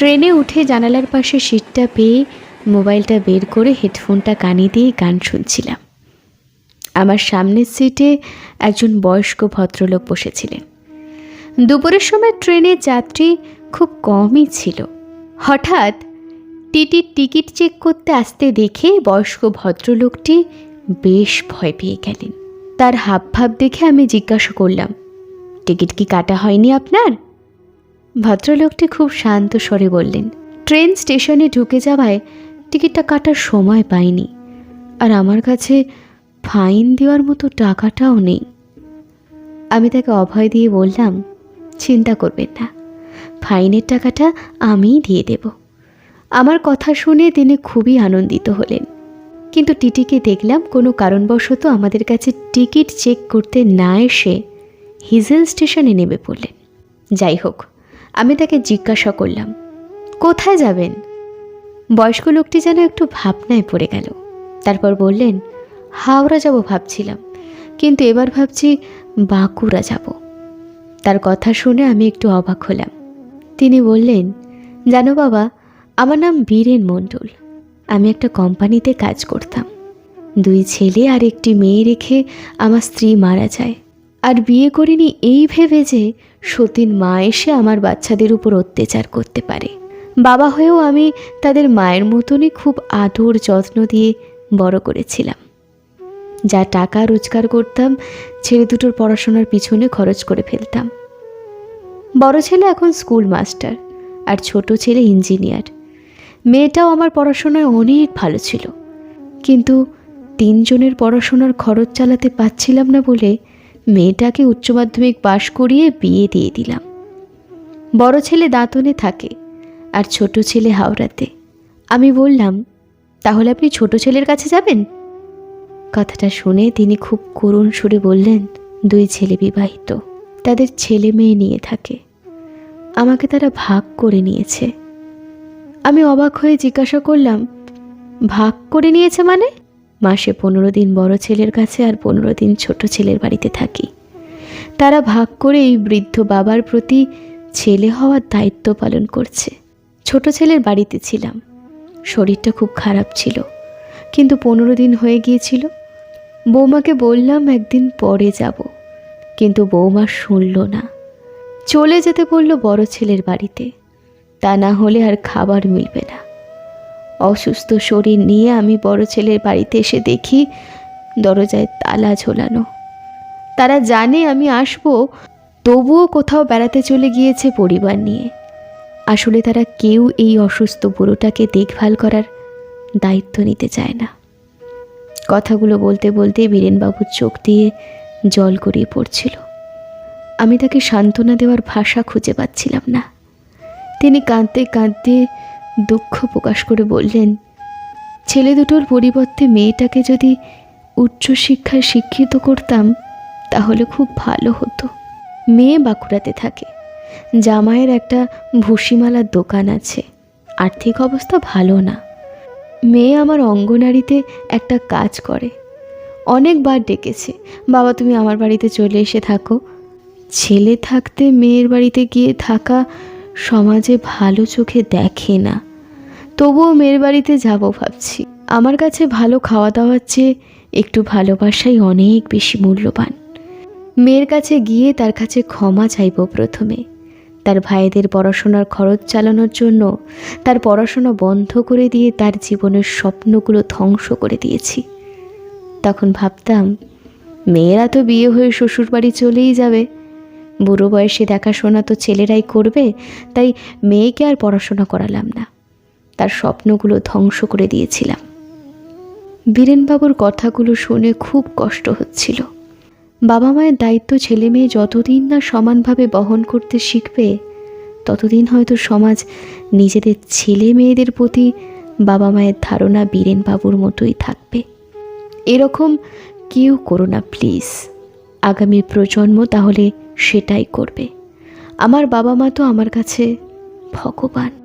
ট্রেনে উঠে জানালার পাশে সিটটা পেয়ে মোবাইলটা বের করে হেডফোনটা কানে দিয়ে গান শুনছিলাম। আমার সামনের সিটে একজন বয়স্ক ভদ্রলোক বসেছিলেন। দুপুরের সময় ট্রেনে যাত্রী খুব কমই ছিল। হঠাৎ টিটির টিকিট চেক করতে আসতে দেখে বয়স্ক ভদ্রলোকটি বেশ ভয় পেয়ে গেলেন। তার হাবভাব দেখে আমি জিজ্ঞাসা করলাম, টিকিট কি কাটা হয়নি আপনার? ভদ্রলোকটি খুব শান্ত স্বরে বললেন, ট্রেন স্টেশনে ঢুকে যাওয়ায় টিকিটটা কাটার সময় পাইনি। আর আমার কাছে ফাইন দেওয়ার মতো টাকাটাও নেই। আমি তাকে অভয় দিয়ে বললাম, চিন্তা করবেন না, ফাইনের টাকাটা আমিই দিয়ে দেব। আমার কথা শুনে তিনি খুবই আনন্দিত হলেন। কিন্তু টিটিকে দেখলাম কোনো কারণবশত আমাদের কাছে টিকিট চেক করতে না এসে হিজেল স্টেশনে নেমে পড়লেন। যাই হোক আমি তাকে জিজ্ঞাসা করলাম, কোথায় যাবেন? বয়স্ক লোকটি যেন একটু ভাবনায় পড়ে গেল। তারপর বললেন, হাওড়া যাব ভাবছিলাম, কিন্তু এবার ভাবছি বাঁকুড়া যাব। তার কথা শুনে আমি একটু অবাক হলাম। তিনি বললেন, জানো বাবা, আমার নাম বীরেন মণ্ডল। আমি একটা কোম্পানিতে কাজ করতাম। দুই ছেলে আর একটি মেয়ে রেখে আমার স্ত্রী মারা যায়। আর বিয়ে করিনি এই ভেবে যে সতীন মা এসে আমার বাচ্চাদের উপর অত্যাচার করতে পারে। বাবা হয়েও আমি তাদের মায়ের মতনই খুব আদর যত্ন দিয়ে বড় করেছিলাম। যা টাকা রোজগার করতাম, ছেলে দুটোর পড়াশোনার পিছনে খরচ করে ফেলতাম। বড় ছেলে এখন স্কুল মাস্টার, আর ছোট ছেলে ইঞ্জিনিয়ার। মেয়েটাও আমার পড়াশোনায় অনেক ভালো ছিল। কিন্তু তিনজনের পড়াশোনার খরচ চালাতে পারছিলাম না বলে মেয়েটাকে উচ্চ মাধ্যমিক পাশ করিয়ে বিয়ে দিয়ে দিলাম। বড় ছেলে দাঁতনে থাকে আর ছোট ছেলে হাওড়াতে। আমি বললাম, তাহলে আপনি ছোট ছেলের কাছে যাবেন? কথাটা শুনে তিনি খুব করুণ সুরে বললেন, দুই ছেলে বিবাহিত, তাদের ছেলে মেয়ে নিয়ে থাকে। আমাকে তারা ভাগ করে নিয়েছে। আমি অবাক হয়ে জিজ্ঞাসা করলাম, ভাগ করে নিয়েছে মানে? মাসে পনেরো দিন বড় ছেলের কাছে আর পনেরো দিন ছোট ছেলের বাড়িতে থাকি। তারা ভাগ করে এই বৃদ্ধ বাবার প্রতি ছেলে হওয়ার দায়িত্ব পালন করছে। ছোট ছেলের বাড়িতে ছিলাম। শরীরটা খুব খারাপ ছিল। কিন্তু পনেরো দিন হয়ে গিয়েছিল। বৌমাকে বললাম, একদিন পরে যাব। কিন্তু বৌমা শুনল না। চলে যেতে বলল বড় ছেলের বাড়িতে। তা না হলে আর খাবার মিলবে না। অসুস্থ শরীর নিয়ে আমি বড় ছেলের বাড়িতে এসে দেখি দরজায় তালা ঝোলানো। তারা জানে আমি আসব, তবুও কোথাও বেড়াতে চলে গিয়েছে পরিবার নিয়ে। আসলে তারা কেউ এই অসুস্থ বুড়োটাকে দেখভাল করার দায়িত্ব নিতে চায় না। কথাগুলো বলতে বলতে বীরেনবাবুর চোখ দিয়ে জল গড়িয়ে পড়ছিল। আমি তাকে সান্ত্বনা দেওয়ার ভাষা খুঁজে পাচ্ছিলাম না। তিনি কাঁদতে কাঁদতে দুঃখ প্রকাশ করে বললেন, ছেলে দুটোর পরিবর্তে মেয়েটাকে যদি উচ্চশিক্ষায় শিক্ষিত করতাম, তাহলে খুব ভালো হতো। মেয়ে বাঁকুড়াতে থাকে। জামাইয়ের একটা ভুসিমালার দোকান আছে। আর্থিক অবস্থা ভালো না। মেয়ে আমার অঙ্গনারীতে একটা কাজ করে। অনেকবার ডেকেছে, বাবা, তুমি আমার বাড়িতে চলে এসে থাকো। ছেলে থাকতে মেয়ের বাড়িতে গিয়ে থাকা সমাজে ভালো চোখে দেখে না। তবুও মেয়ের বাড়িতে যাব ভাবছি। আমার কাছে ভালো খাওয়া দাওয়ার চেয়ে একটু ভালোবাসাই অনেক বেশি মূল্যবান। মেয়ের কাছে গিয়ে তার কাছে ক্ষমা চাইব প্রথমে। তার ভাইদের পড়াশোনার খরচ চালানোর জন্য তার পড়াশোনা বন্ধ করে দিয়ে তার জীবনের স্বপ্নগুলো ধ্বংস করে দিয়েছি। তখন ভাবতাম, মেয়েরা তো বিয়ে হয়ে শ্বশুরবাড়ি চলেই যাবে। বুড়ো বয়সে দেখাশোনা তো ছেলেরাই করবে, তাই মেয়েকে আর পড়াশোনা করালাম না। তার স্বপ্নগুলো ধ্বংস করে দিয়েছিলাম। বীরেনবাবুর কথাগুলো শুনে খুব কষ্ট হচ্ছিল। বাবা মায়ের দায়িত্ব ছেলে মেয়ে যতদিন না সমানভাবে বহন করতে শিখবে, ততদিন হয়তো সমাজ নিজেদের ছেলে মেয়েদের প্রতি বাবা মায়ের ধারণা বীরেনবাবুর মতোই থাকবে। এরকম কেউ করো না, প্লিজ। আগামী প্রজন্ম তাহলে সেটাই করবে। আমার বাবা মা তো আমার কাছে ভগবান।